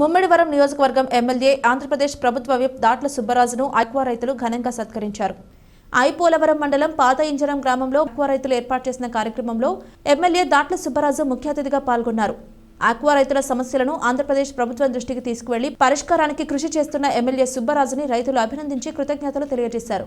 ముమ్మిడివరం నియోజకవర్గం ఎమ్మెల్యే ఆంధ్రప్రదేశ్ ప్రభుత్వ విప్ దాట్ల సుబ్బరాజును ఐక్వా రైతులు ఘనంగా సత్కరించారు. ఐపోలవరం మండలం పాత ఇంజరం గ్రామంలో ఆక్వా రైతులు ఏర్పాటు చేసిన కార్యక్రమంలో ఎమ్మెల్యే దాట్ల సుబ్బరాజు ముఖ్య అతిథిగా పాల్గొన్నారు. ఆక్వా రైతుల సమస్యలను ఆంధ్రప్రదేశ్ ప్రభుత్వం దృష్టికి తీసుకువెళ్ళి పరిష్కారానికి కృషి చేస్తున్న ఎమ్మెల్యే సుబ్బరాజుని రైతులు అభినందించి కృతజ్ఞతలు తెలియజేశారు.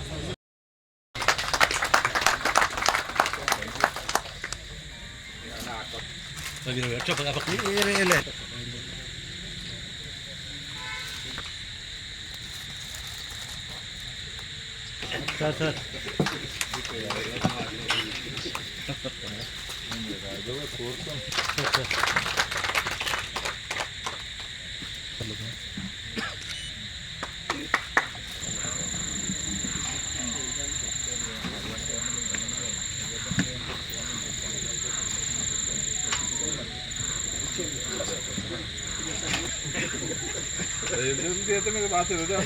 Sabi nila, chop, pag-apak. Ili, ili. Sat, sat. Sat, sat. Sir హృదయం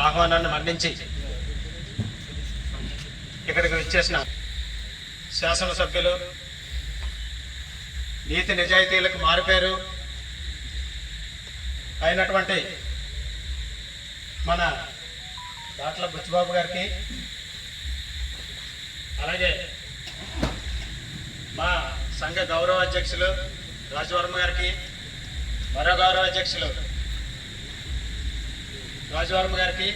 ఆహ్వానాన్ని మన్నించి ఇక్కడికి వచ్చేసిన శాసనసభ్యులు నీతి నిజాయితీలకు మారిపోయారు అయినటువంటి మన దాట్ల బుచ్చిబాబు గారికి అలాగే మా సంఘ గౌరవ అధ్యక్షులు రాజవర్మ గారికి మరో గౌరవ అధ్యక్షులు రాజవర్మ గారికి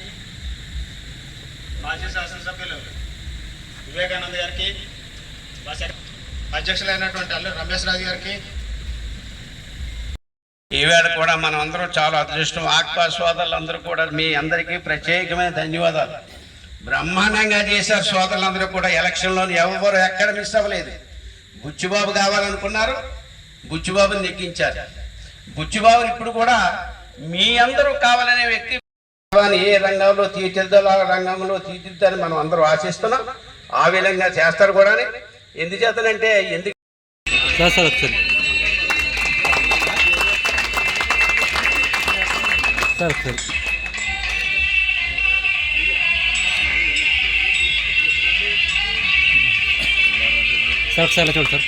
మాజీ శాసనసభ్యులు వివేకానంద్ గారికి మా సెక్- అధ్యక్షులైనటువంటి అల్లు రమేష్ రాజు గారికి. ఈవేళ కూడా మనం అందరం చాలా అదృష్టం. ఆక్వా సోదరులందరూ కూడా మీ అందరికీ ప్రత్యేకమైన ధన్యవాదాలు. బ్రహ్మాండంగా చేశారు సోదరులందరూ కూడా. ఎలక్షన్లో ఎవరు ఎక్కడ మిస్ అవ్వలేదు. బుచ్చిబాబు కావాలనుకున్నారు. బుచ్చిబాబుని నెగ్గించారు. బుచ్చిబాబుని ఇప్పుడు కూడా మీ అందరూ కావాలనే వ్యక్తి ఏ రంగంలో తీర్చిదిద్దాలో ఆ రంగంలో తీర్చిదిద్దాలని మనం అందరూ ఆశిస్తున్నాం. ఆ విధంగా చేస్తారు కూడా ఎందుచేతనంటే ఎందుకు సార్ సార్ ఒకసారి. సార్ సార్ సార్ ఒకసారి ఇలా చూడు సార్.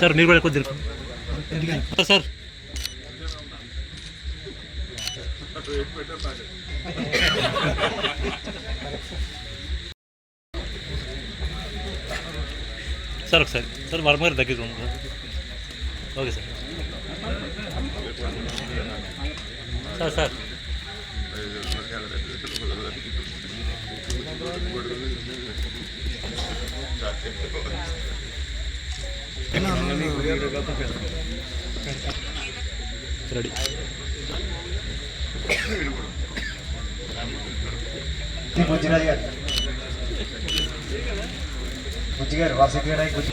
సార్ మీరు కూడా కొద్దిగా సార్ సార్ సార్ ఒకసారి సార్ వర్మ గారి దగ్గరికి ఉంది sir okay sir sir sir ready Bujjiraju garu Bujji garu Vasathi garu Bujji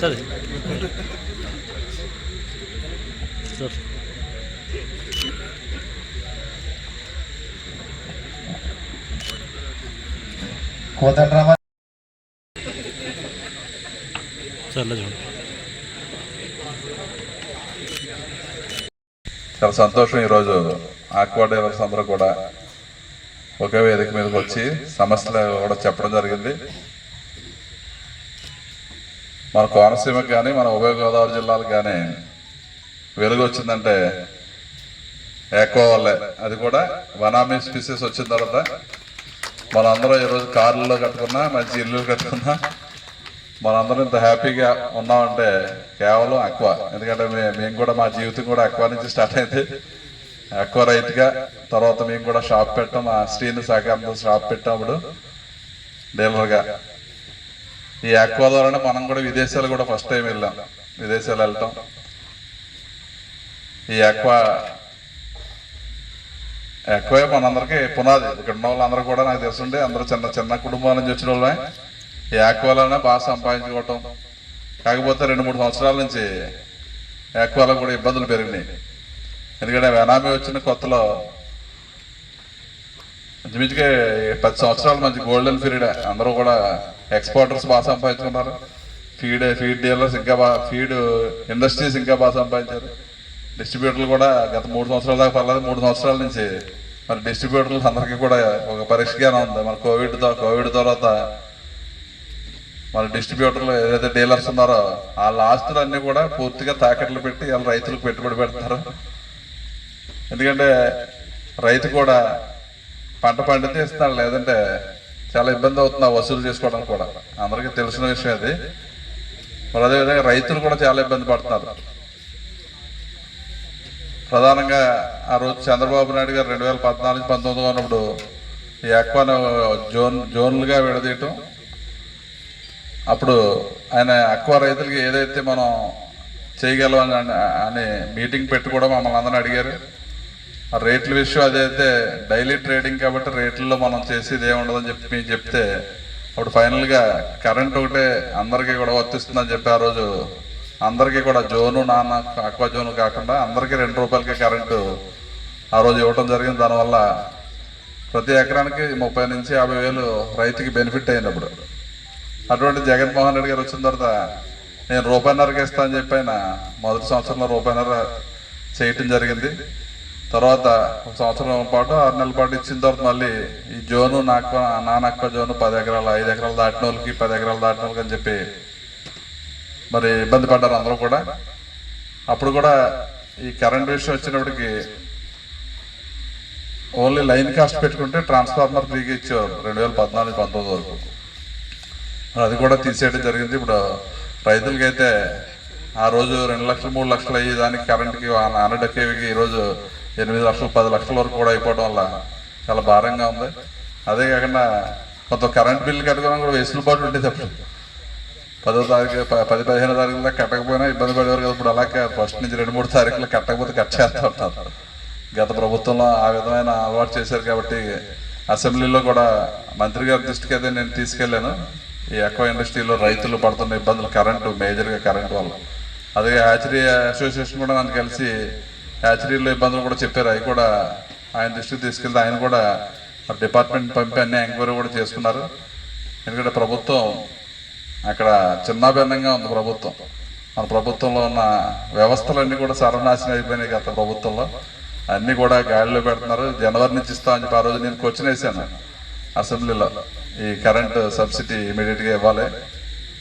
sir sir Kodandarama sir ఇలా చూడండి చాలా సంతోషం ఈరోజు. ఆక్వా డైవర్స్ అందరూ కూడా ఒకే వేదిక మీదకి వచ్చి సమస్యలు కూడా చెప్పడం జరిగింది. మన కోనసీమకు కానీ మన ఉభయ గోదావరి జిల్లాలకు కానీ వెలుగు వచ్చిందంటే ఎక్కువ వల్లే. అది కూడా వనామీ స్పీసెస్ వచ్చిన తర్వాత మనందరం ఈరోజు కార్లలో కట్టుకున్నా మంచి ఇల్లు కట్టుకున్నా మనందరం ఇంత హ్యాపీగా ఉన్నామంటే కేవలం అక్వ ఎందుకంటే మే- మేము కూడా మా జీవితం కూడా అక్వా నుంచి స్టార్ట్ అయింది. అక్వా రైతుగా తర్వాత మేము కూడా షాప్ పెట్టాం. ఆ శ్రీని సహకారంతో షాప్ పెట్టినప్పుడు డీలర్గా. ఈ అక్వా ద్వారానే మనం కూడా విదేశాలు కూడా ఫస్ట్ టైం వెళ్ళాం. విదేశాలు వెళ్తాం ఈ అక్వా ఎక్కువే మనందరికీ పునాది. ఇక్కడ ఉన్న వాళ్ళందరూ కూడా నాకు తెలుసుండే. అందరూ చిన్న చిన్న కుటుంబాల నుంచి వచ్చిన వాళ్ళమే. ఈ ఆక్వాలోనే బాగా సంపాదించుకోవటం. కాకపోతే రెండు మూడు సంవత్సరాల నుంచి ఏక్వాలో కూడా ఇబ్బందులు పెరిగినాయి. ఎందుకంటే వెనామీ వచ్చిన కొత్తలో ఇంచుమించుగా పది సంవత్సరాలు మంచి గోల్డెన్ పీరియడ్ అందరూ కూడా ఎక్స్పోర్టర్స్ బాగా సంపాదించుకున్నారు. ఫీడ్ ఫీడ్ డీలర్స్ ఇంకా బాగా ఫీడ్ ఇండస్ట్రీస్ ఇంకా బాగా సంపాదించారు. డిస్ట్రిబ్యూటర్లు కూడా గత మూడు సంవత్సరాల దాకా పర్లేదు. మూడు సంవత్సరాల నుంచి మరి డిస్ట్రిబ్యూటర్లు అందరికీ కూడా ఒక పరిష్కారం ఉంది. మన కోవిడ్తో కోవిడ్ తర్వాత మన డిస్ట్రిబ్యూటర్లు ఏదైతే డీలర్స్ ఉన్నారో వాళ్ళ ఆస్తులు అన్నీ కూడా పూర్తిగా తాకట్లు పెట్టి వాళ్ళ రైతులకు పెట్టుబడి పెడతారు. ఎందుకంటే రైతు కూడా పంట పండితే ఇస్తున్నాడు లేదంటే చాలా ఇబ్బంది అవుతుంది వసూలు చేసుకోవడానికి కూడా. అందరికీ తెలిసిన విషయం అది. మరి అదేవిధంగా రైతులు కూడా చాలా ఇబ్బంది పడుతున్నారు. ప్రధానంగా ఆ రోజు చంద్రబాబు నాయుడు గారు రెండు వేల పద్నాలుగు పంతొమ్మిది ఉన్నప్పుడు ఈ అక్వాను జోన్ జోన్లుగా విడదీయటం అప్పుడు ఆయన అక్వా రైతులకి ఏదైతే మనం చేయగలం అని అని మీటింగ్ పెట్టి కూడా మమ్మల్ని అందరిని అడిగారు. ఆ రేట్ల విషయం అదైతే డైలీ ట్రేడింగ్ కాబట్టి రేట్లలో మనం చేసేది ఏముండదని చెప్పి మేము చెప్తే అప్పుడు ఫైనల్గా కరెంట్ ఒకటే అందరికీ కూడా వర్తిస్తుందని చెప్పి ఆ రోజు అందరికీ కూడా జోను నాన్న అక్వా జోను కాకుండా అందరికీ రెండు రూపాయలకే కరెంటు ఆ రోజు ఇవ్వటం జరిగింది. దానివల్ల ప్రతి ఎకరానికి ముప్పై నుంచి యాభై వేలు రైతుకి బెనిఫిట్ అయినప్పుడు అటువంటి జగన్మోహన్ రెడ్డి గారు వచ్చిన తర్వాత నేను రూపాయిన్నరకి ఇస్తా అని చెప్పి ఆయన మొదటి సంవత్సరంలో రూపాయిన్నర చేయటం జరిగింది. తర్వాత ఒక సంవత్సరం పాటు ఆరు నెలల పాటు ఇచ్చిన తర్వాత మళ్ళీ ఈ జోను నాకు నానక్క జోను పది ఎకరాలు ఐదు ఎకరాలు దాటిన వాళ్ళకి పది ఎకరాలు దాటిన వాళ్ళకి అని చెప్పి మరి ఇబ్బంది పడ్డారు అందరూ కూడా. అప్పుడు కూడా ఈ కరెంట్ విషయం వచ్చినప్పటికి ఓన్లీ లైన్ కాస్ట్ పెట్టుకుంటే ట్రాన్స్ఫార్మర్ ఫ్రీగా ఇచ్చేవారు. రెండు వేల పద్నాలుగు పంతొమ్మిది వరకు. అది కూడా తీసేయడం జరిగింది. ఇప్పుడు రైతులకి అయితే ఆ రోజు రెండు లక్షలు మూడు లక్షలు అయ్యి దానికి కరెంట్కి హండ్రెడ్ కేవీకి ఈరోజు ఎనిమిది లక్షలు పది లక్షల వరకు కూడా అయిపోవడం వల్ల చాలా భారంగా ఉంది. అదే కాకుండా కొంత కరెంట్ బిల్లు కట్టుకోవడం కూడా వెసులుబాటు ఉండేది అప్పుడు. పదో తారీఖు ప- పది పదిహేను తారీఖులో దాకా కట్టకపోయినా ఇబ్బంది పడేవారు కదా. ఇప్పుడు అలాగే ఫస్ట్ నుంచి రెండు మూడు తారీఖులు కట్టకపోతే కట్ చేస్తూ ఉంటారు. గత ప్రభుత్వంలో ఆ విధమైన అలవాటు చేశారు కాబట్టి అసెంబ్లీలో కూడా మంత్రి గారి దృష్టికి అయితే నేను తీసుకెళ్ళాను. ఈ ఎక్కువ ఇండస్ట్రీలో రైతులు పడుతున్న ఇబ్బందులు కరెంటు మేజర్గా కరెంటు వల్ల. అదే హ్యాచరీ అసోసియేషన్ కూడా నన్ను కలిసి హ్యాచరీలో ఇబ్బందులు కూడా చెప్పారు. అవి కూడా ఆయన దృష్టికి తీసుకెళ్తే ఆయన కూడా డిపార్ట్మెంట్ పంపి అన్ని ఎంక్వైరీ కూడా చేసుకున్నారు. ఎందుకంటే ప్రభుత్వం అక్కడ చిన్నాభిన్నంగా ఉంది ప్రభుత్వం. మన ప్రభుత్వంలో ఉన్న వ్యవస్థలన్నీ కూడా సర్వనాశనం అయిపోయినాయి గత ప్రభుత్వంలో. అన్నీ కూడా గాడిలో పెడుతున్నారు. జనవరి నుంచి ఇస్తామని చెప్పి ఆ రోజు నేను క్వశ్చన్ వేసాను అసెంబ్లీలో. ఈ కరెంటు సబ్సిడీ ఇమీడియట్గా ఇవ్వాలి.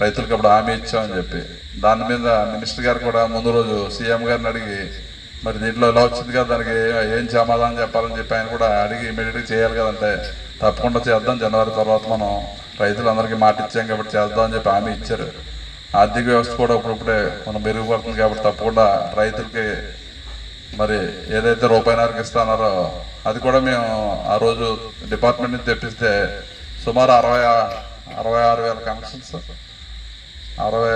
రైతులకు అప్పుడు హామీ ఇచ్చామని చెప్పి. దాని మీద మినిస్టర్ గారు కూడా ముందు రోజు సీఎం గారిని అడిగి మరి దీంట్లో ఇలా వచ్చింది కదా దానికి ఏం సమాధానం చెప్పాలని చెప్పి ఆయన కూడా అడిగి ఇమీడియట్గా చేయాలి కదంటే తప్పకుండా చేద్దాం. జనవరి తర్వాత మనం రైతులందరికీ మాట ఇచ్చాం కాబట్టి చేద్దాం అని చెప్పి హామీ ఇచ్చారు. ఆర్థిక వ్యవస్థ కూడా ఇప్పుడిప్పుడే మనం మెరుగుపడుతుంది కాబట్టి తప్పకుండా రైతులకి మరి ఏదైతే రూపాయిన్నరకు ఇస్తున్నారో అది కూడా మేము ఆ రోజు డిపార్ట్మెంట్ నుంచి తెప్పిస్తే సుమారు అరవై అరవై ఆరు వేల కనెక్షన్స్. అరవై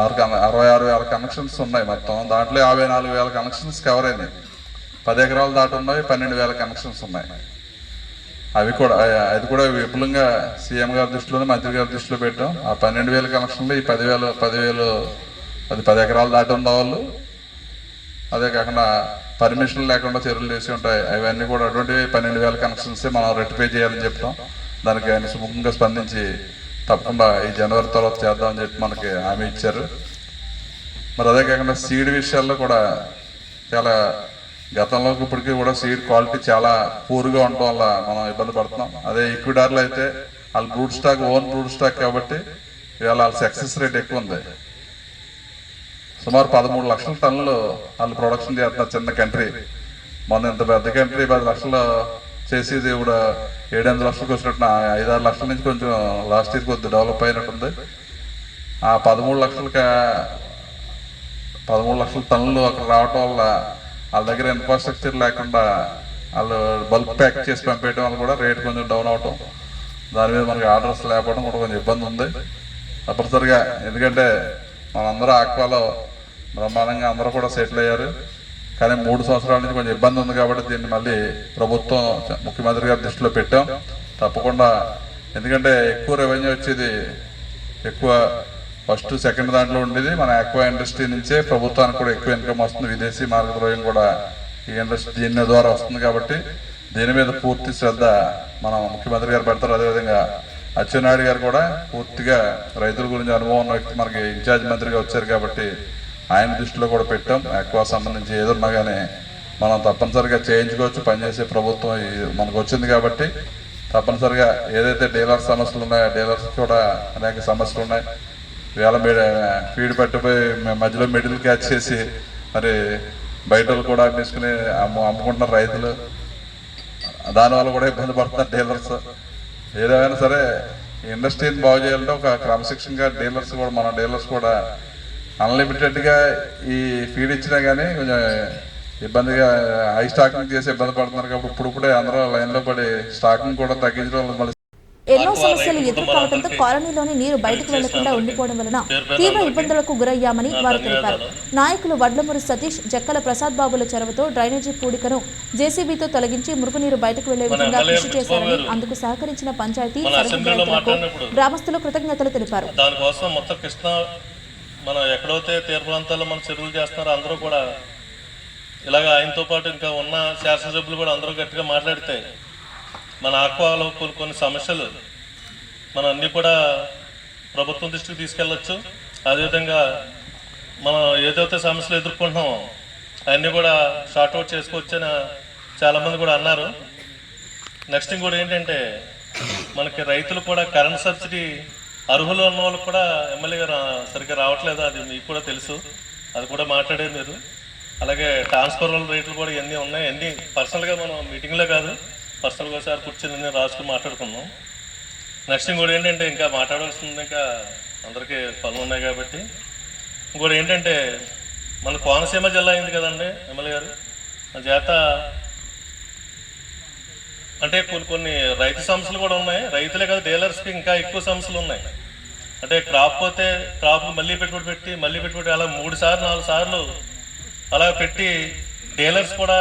ఆరు- అరవై ఆరు వేల కనెక్షన్స్ ఉన్నాయి మొత్తం. దాంట్లో యాభై నాలుగు వేల కనెక్షన్స్ కవర్ అయినాయి. పది ఎకరాలు దాటి ఉన్నాయి పన్నెండు వేల కనెక్షన్స్ ఉన్నాయి. అవి కూడా అది కూడా విపులంగా సీఎం గారి దృష్టిలోనే మంత్రి గారి దృష్టిలో పెట్టాం. ఆ పన్నెండు వేల కనెక్షన్లు ఈ పదివేలు పదివేలు అది పది ఎకరాలు దాటి ఉన్న వాళ్ళు అదే కాకుండా పర్మిషన్ లేకుండా చెరువులు వేసి ఉంటాయి. అవన్నీ కూడా అటువంటి పన్నెండు వేల కనెక్షన్స్ మనం రెట్టిఫై చేయాలని చెప్తాం. దానికి ఆయన సుముఖంగా స్పందించి తప్పకుండా ఈ జనవరి తర్వాత చేద్దామని చెప్పి మనకి హామీ ఇచ్చారు. మరి అదే కాకుండా సీడ్ విషయాల్లో కూడా చాలా గతంలోకి ఇప్పటికీ కూడా సీడ్ క్వాలిటీ చాలా పూర్గా ఉండటం వల్ల మనం ఇబ్బంది పడుతున్నాం. అదే ఈక్విడార్లో అయితే వాళ్ళ brood stock own brood stock కాబట్టి ఇవాళ వాళ్ళ సక్సెస్ రేట్ ఎక్కువ ఉంది. సుమారు పదమూడు లక్షల టన్నులు వాళ్ళు ప్రొడక్షన్ చేస్తున్నారు చిన్న కంట్రీ. మొన్న ఇంత పెద్ద కంట్రీ పది లక్షలు చేసేది ఇప్పుడు ఏడెనిమిది లక్షలకు వచ్చినట్టు ఐదారు లక్షల నుంచి కొంచెం లాస్ట్ ఇయర్ కొద్దిగా డెవలప్ అయినట్టుంది. ఆ పదమూడు లక్షలకి పదమూడు లక్షల టన్నులు అక్కడ రావటం వల్ల వాళ్ళ దగ్గర ఇన్ఫ్రాస్ట్రక్చర్ లేకుండా వాళ్ళు బల్క్ ప్యాక్ చేసి పంపేయడం వల్ల కూడా రేట్ కొంచెం డౌన్ అవటం దాని మీద మనకి ఆర్డర్స్ లేకపోవడం కూడా కొంచెం ఇబ్బంది ఉంది. తప్పనిసరిగా ఎందుకంటే మనందరూ ఆక్వాలో బ్రహ్మాండంగా అందరూ కూడా సెటిల్ అయ్యారు. కానీ మూడు సంవత్సరాల నుంచి కొంచెం ఇబ్బంది ఉంది కాబట్టి దీన్ని మళ్ళీ ప్రభుత్వం ముఖ్యమంత్రి గారి దృష్టిలో పెట్టాం. తప్పకుండా ఎందుకంటే ఎక్కువ రెవెన్యూ వచ్చేది ఎక్కువ ఫస్ట్ సెకండ్ దాంట్లో ఉండేది. మన ఎక్కువ ఇండస్ట్రీ నుంచే ప్రభుత్వానికి కూడా ఎక్కువ ఇన్కమ్ వస్తుంది. విదేశీ మార్గద్రవ్యం కూడా ఈ ఇండస్ట్రీ దీని ద్వారా వస్తుంది కాబట్టి దీని మీద పూర్తి శ్రద్ధ మనం ముఖ్యమంత్రి గారు పెడతారు. అదేవిధంగా అచ్చెన్నాయుడు గారు కూడా పూర్తిగా రైతుల గురించి అనుభవం ఉన్న వ్యక్తి. మనకి ఇన్ఛార్జ్ మంత్రిగా వచ్చారు కాబట్టి ఆయన దృష్టిలో కూడా పెట్టాం. ఎక్కువ సంబంధించి ఏదున్నా కానీ మనం తప్పనిసరిగా చేయించుకోవచ్చు పనిచేసే ప్రభుత్వం మనకు వచ్చింది కాబట్టి తప్పనిసరిగా ఏదైతే డీలర్ సమస్యలు ఉన్నాయో డీలర్స్ కూడా అనేక సమస్యలు ఉన్నాయి. వేళ మీ ఫీడ్ పెట్టిపోయి మధ్యలో మిడిల్ క్యాచ్ చేసి మరి బయట కూడా అమ్మేసుకుని అమ్ము అమ్ముకుంటున్నారు రైతులు దానివల్ల కూడా ఇబ్బంది పడుతున్నారు డీలర్స్. ఏదేమైనా సరే ఇండస్ట్రీని బాగు చేయాలంటే ఒక క్రమశిక్షణగా డీలర్స్ కూడా మన డీలర్స్ కూడా అన్లిమిటెడ్గా ఈ ఫీడ్ ఇచ్చినా కానీ కొంచెం ఇబ్బందిగా హై స్టాకింగ్ చేసి ఇబ్బంది పడుతున్నారు కాబట్టి ఇప్పుడు అందరూ లైన్లో పడి స్టాకింగ్ కూడా తగ్గించడం వల్ల మళ్ళీ ఎన్నో సమస్యలు ఎదుర్కోవడంతో కాలనీలోని నీరు బయటకు వెళ్ళకుండా ఉండిపోవడం వలన తీవ్ర ఇబ్బందులకు గురయ్యామని వారు తెలిపారు. నాయకులు వడ్లమూరి సతీష్ జక్కల ప్రసాద్ బాబుల చొరవతో డ్రైనేజీ పూడికను జేసీబీతో తొలగించి మురుగునీరు బయటకు వెళ్ళే విధంగా కృషి చేశారని అందుకు సహకరించిన పంచాయతీ గ్రామస్తులు కృతజ్ఞతలు తెలిపారు. దానికోసం మొత్తం కృష్ణ మన ఎక్కడైతే తీర ప్రాంతాల్లో మన చెరువులు చేస్తున్నారో అందరూ కూడా ఇలాగ ఆయనతో పాటు ఇంకా ఉన్న శాసనసభ్యులు కూడా అందరూ గట్టిగా మాట్లాడితే మన ఆక్వాలో కొన్ని సమస్యలు మనం అన్నీ కూడా ప్రభుత్వం దృష్టికి తీసుకెళ్ళచ్చు. అదేవిధంగా మనం ఏదైతే సమస్యలు ఎదుర్కొంటున్నామో అవన్నీ కూడా షార్ట్ అవుట్ చేసుకోవచ్చని చాలామంది కూడా అన్నారు. నెక్స్ట్ ఇంకోటి ఏంటంటే మనకి రైతులు కూడా కరెంట్ సబ్సిడీ అర్హులు ఉన్న వాళ్ళకి కూడా ఎమ్మెల్యే గారు సరిగ్గా రావట్లేదు? అది మీకు కూడా తెలుసు. అది కూడా మాట్లాడేది మీరు. అలాగే ట్రాన్స్ఫర్మర్ రేట్లు కూడా ఇవన్నీ ఉన్నాయి. అన్నీ పర్సనల్గా మనం మీటింగ్లో కాదు పర్సనల్గా ఒకసారి కూర్చొని రాసుకుని మాట్లాడుకున్నాం నెక్స్ట్ ఇంకోటి ఏంటంటే ఇంకా మాట్లాడాల్సింది ఇంకా అందరికీ పనులు ఉన్నాయి కాబట్టి. ఇంకోటి ఏంటంటే మన కోనసీమ జిల్లా అయింది కదండి ఎమ్మెల్యే గారు. చేత అంటే కొన్ని కొన్ని రైతు సమస్యలు కూడా ఉన్నాయి. రైతులే కదా డీలర్స్కి ఇంకా ఎక్కువ సమస్యలు ఉన్నాయి. అంటే క్రాప్ పోతే క్రాప్ మళ్ళీ పెట్టుబడి పెట్టి మళ్ళీ పెట్టుబడి అలా మూడు సార్లు నాలుగు సార్లు అలా పెట్టి డీలర్స్ కూడా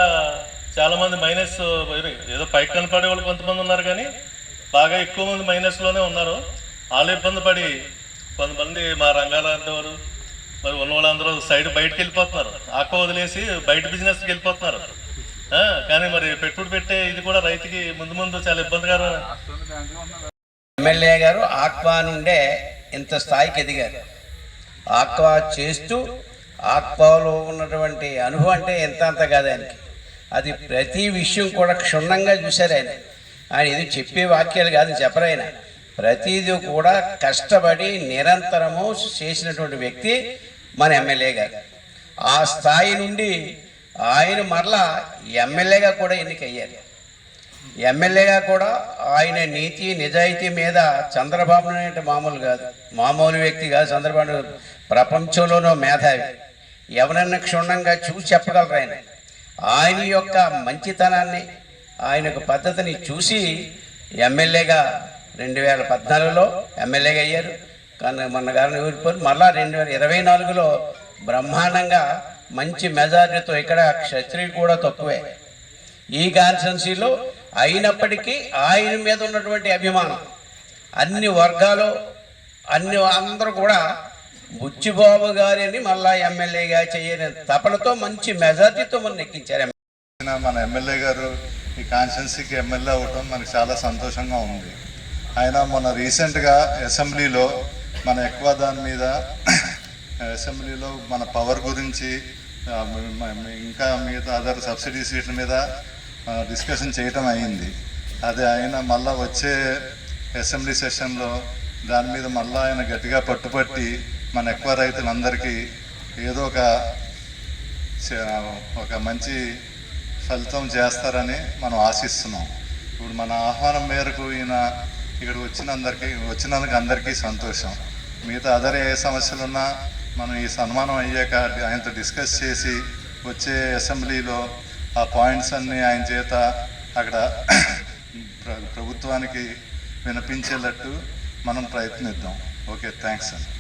చాలామంది మైనస్ ఏదో పైకి కనపడే వాళ్ళు కొంతమంది ఉన్నారు కానీ బాగా ఎక్కువ మంది మైనస్లోనే ఉన్నారు. వాళ్ళు ఇబ్బంది పడి కొంతమంది మా రంగాల వారు మరి ఉన్న వాళ్ళందరూ సైడ్ బయటకు వెళ్ళిపోతున్నారు. ఆకు వదిలేసి బయట బిజినెస్కి వెళ్ళిపోతున్నారు. కానీ మరి పెట్టుబడి పెట్టే ఇది కూడా రైతుకి ముందు ముందు చాలా ఇబ్బందికరం ఎమ్మెల్యే గారు ఆక్వా నుండే ఇంత స్థాయికి ఎదిగారు. ఆక్వా చేస్తూ ఆక్వాలో ఉన్నటువంటి అనుభవం అంటే ఎంత అంత కాదు ఆయనకి. అది ప్రతి విషయం కూడా క్షుణ్ణంగా చూశారు ఆయన. ఆయన ఇది చెప్పే వాక్యాలు కాదు చెప్పరాయన ప్రతిదీ కూడా కష్టపడి నిరంతరము చేసినటువంటి వ్యక్తి మన ఎమ్మెల్యే గారు. ఆ స్థాయి నుండి ఆయన మరలా ఎమ్మెల్యేగా కూడా ఎన్నికయ్యారు. ఎమ్మెల్యేగా కూడా ఆయన నీతి నిజాయితీ మీద చంద్రబాబు అంటే మామూలు కాదు. మామూలు వ్యక్తి కాదు చంద్రబాబు ప్రపంచంలోనో మేధావి. ఎవరన్నా క్షుణ్ణంగా చూసి చెప్పగలరు ఆయన? ఆయన యొక్క మంచితనాన్ని ఆయన యొక్క పద్ధతిని చూసి ఎమ్మెల్యేగా రెండు వేల పద్నాలుగులో ఎమ్మెల్యేగా అయ్యారు. కానీ మొన్న గారిని ఊరిపోయి మళ్ళా రెండు వేల ఇరవై నాలుగులో బ్రహ్మాండంగా మంచి మెజారిటీతో ఇక్కడ క్షత్రియులు కూడా తక్కువే. ఈ కాన్స్టెన్సీలో అయినప్పటికీ ఆయన మీద ఉన్నటువంటి అభిమానం అన్ని వర్గాలు అన్ని అందరూ కూడా బుచ్చిబాబు గారిని మళ్ళా ఎమ్మెల్యేగా చేయని తపనతో మంచి మెజార్టీతో మనం ఎక్కించారు మన ఎమ్మెల్యే గారు ఈ కాన్స్టిట్యున్సీకి ఎమ్మెల్యే అవ్వటం మనకి చాలా సంతోషంగా ఉంది. ఆయన మన రీసెంట్గా అసెంబ్లీలో మన ఎక్కువ దాని మీద అసెంబ్లీలో మన పవర్ గురించి ఇంకా మిగతా అదర్ సబ్సిడీ సీట్ల మీద డిస్కషన్ చేయటం అయింది. అది ఆయన మళ్ళా వచ్చే అసెంబ్లీ సెషన్లో దాని మీద మళ్ళా ఆయన గట్టిగా పట్టుపట్టి మన ఎక్కువ రైతులందరికీ ఏదో ఒక ఒక మంచి ఫలితం చేస్తారని మనం ఆశిస్తున్నాం. ఇప్పుడు మన ఆహ్వానం మేరకు ఈయన ఇక్కడ వచ్చినందరికీ వచ్చినందుకు అందరికీ సంతోషం. మిగతా అదర్ ఏ సమస్యలు ఉన్నా మనం ఈ సన్మానం అయ్యాక ఆయనతో డిస్కస్ చేసి వచ్చే అసెంబ్లీలో ఆ పాయింట్స్ అన్నీ ఆయన చేత అక్కడ ప్రభుత్వానికి వినిపించేటట్టు మనం ప్రయత్నిద్దాం. ఓకే థ్యాంక్స్ అండి.